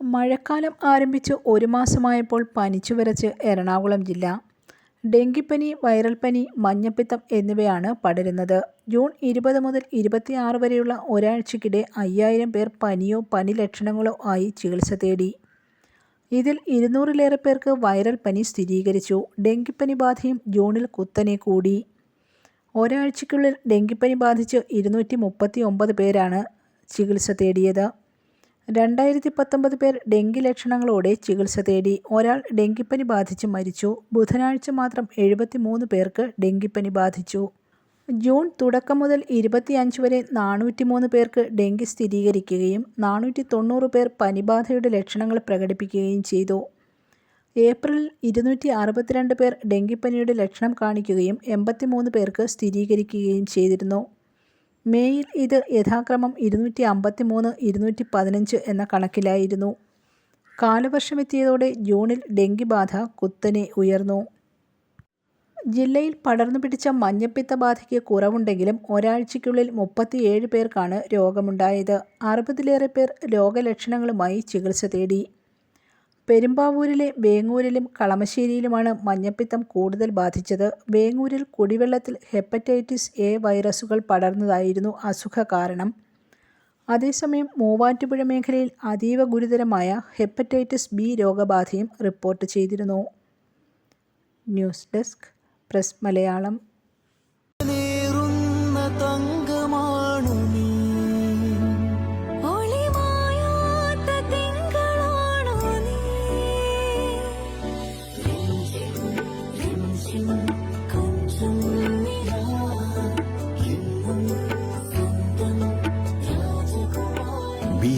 മഴക്കാലം ആരംഭിച്ച് ഒരു മാസമായപ്പോൾ പനിച്ചു വരച്ച് എറണാകുളം ജില്ല. ഡെങ്കിപ്പനി വൈറൽ പനി മഞ്ഞപ്പിത്തം എന്നിവയാണ് പടരുന്നത്. ജൂൺ ഇരുപത് മുതൽ ഇരുപത്തിയാറ് വരെയുള്ള ഒരാഴ്ചക്കിടെ അയ്യായിരം പേർ പനിയോ പനി ലക്ഷണങ്ങളോ ആയി ചികിത്സ തേടി. ഇതിൽ ഇരുന്നൂറിലേറെ പേർക്ക് വൈറൽ പനി സ്ഥിരീകരിച്ചു. ഡെങ്കിപ്പനി ബാധയും ജൂണിൽ കുത്തനെ കൂടി. ഒരാഴ്ചയ്ക്കുള്ളിൽ ഡെങ്കിപ്പനി ബാധിച്ച് ഇരുന്നൂറ്റി മുപ്പത്തി ഒമ്പത് പേരാണ് ചികിത്സ തേടിയത്. രണ്ടായിരത്തി പത്തൊമ്പത് പേർ ഡെങ്കി ലക്ഷണങ്ങളോടെ ചികിത്സ തേടി. ഒരാൾ ഡെങ്കിപ്പനി ബാധിച്ച് മരിച്ചു. ബുധനാഴ്ച മാത്രം എഴുപത്തി മൂന്ന് പേർക്ക് ഡെങ്കിപ്പനി ബാധിച്ചു. ജൂൺ തുടക്കം മുതൽ ഇരുപത്തിയഞ്ച് വരെ നാനൂറ്റിമൂന്ന് പേർക്ക് ഡെങ്കി സ്ഥിരീകരിക്കുകയും നാനൂറ്റി തൊണ്ണൂറ് പേർ പനിബാധയുടെ ലക്ഷണങ്ങൾ പ്രകടിപ്പിക്കുകയും ചെയ്തു. ഏപ്രിൽ ഇരുന്നൂറ്റി അറുപത്തിരണ്ട് പേർ ഡെങ്കിപ്പനിയുടെ ലക്ഷണം കാണിക്കുകയും എൺപത്തിമൂന്ന് പേർക്ക് സ്ഥിരീകരിക്കുകയും ചെയ്തിരുന്നു. മേയിൽ ഇത് യഥാക്രമം ഇരുന്നൂറ്റി അമ്പത്തി മൂന്ന് ഇരുന്നൂറ്റി പതിനഞ്ച് എന്ന കണക്കിലായിരുന്നു. കാലവർഷമെത്തിയതോടെ ജൂണിൽ ഡെങ്കി ബാധ കുത്തനെ ഉയർന്നു. ജില്ലയിൽ പടർന്നു പിടിച്ച മഞ്ഞപ്പിത്ത ബാധയ്ക്ക് കുറവുണ്ടെങ്കിലും ഒരാഴ്ചയ്ക്കുള്ളിൽ മുപ്പത്തിയേഴ് പേർക്കാണ് രോഗമുണ്ടായത്. അറുപതിലേറെ പേർ രോഗലക്ഷണങ്ങളുമായി ചികിത്സ തേടി. പെരുമ്പാവൂരിലെ വേങ്ങൂരിലും കളമശ്ശേരിയിലുമാണ് മഞ്ഞപ്പിത്തം കൂടുതൽ ബാധിച്ചത്. വേങ്ങൂരിൽ കുടിവെള്ളത്തിൽ ഹെപ്പറ്റൈറ്റിസ് എ വൈറസുകൾ പടർന്നതായിരുന്നു അസുഖ കാരണം. അതേസമയം മൂവാറ്റുപുഴ മേഖലയിൽ അതീവ ഗുരുതരമായ ഹെപ്പറ്റൈറ്റിസ് ബി രോഗബാധയും റിപ്പോർട്ട് ചെയ്തിരുന്നു. News desk press Malayalam.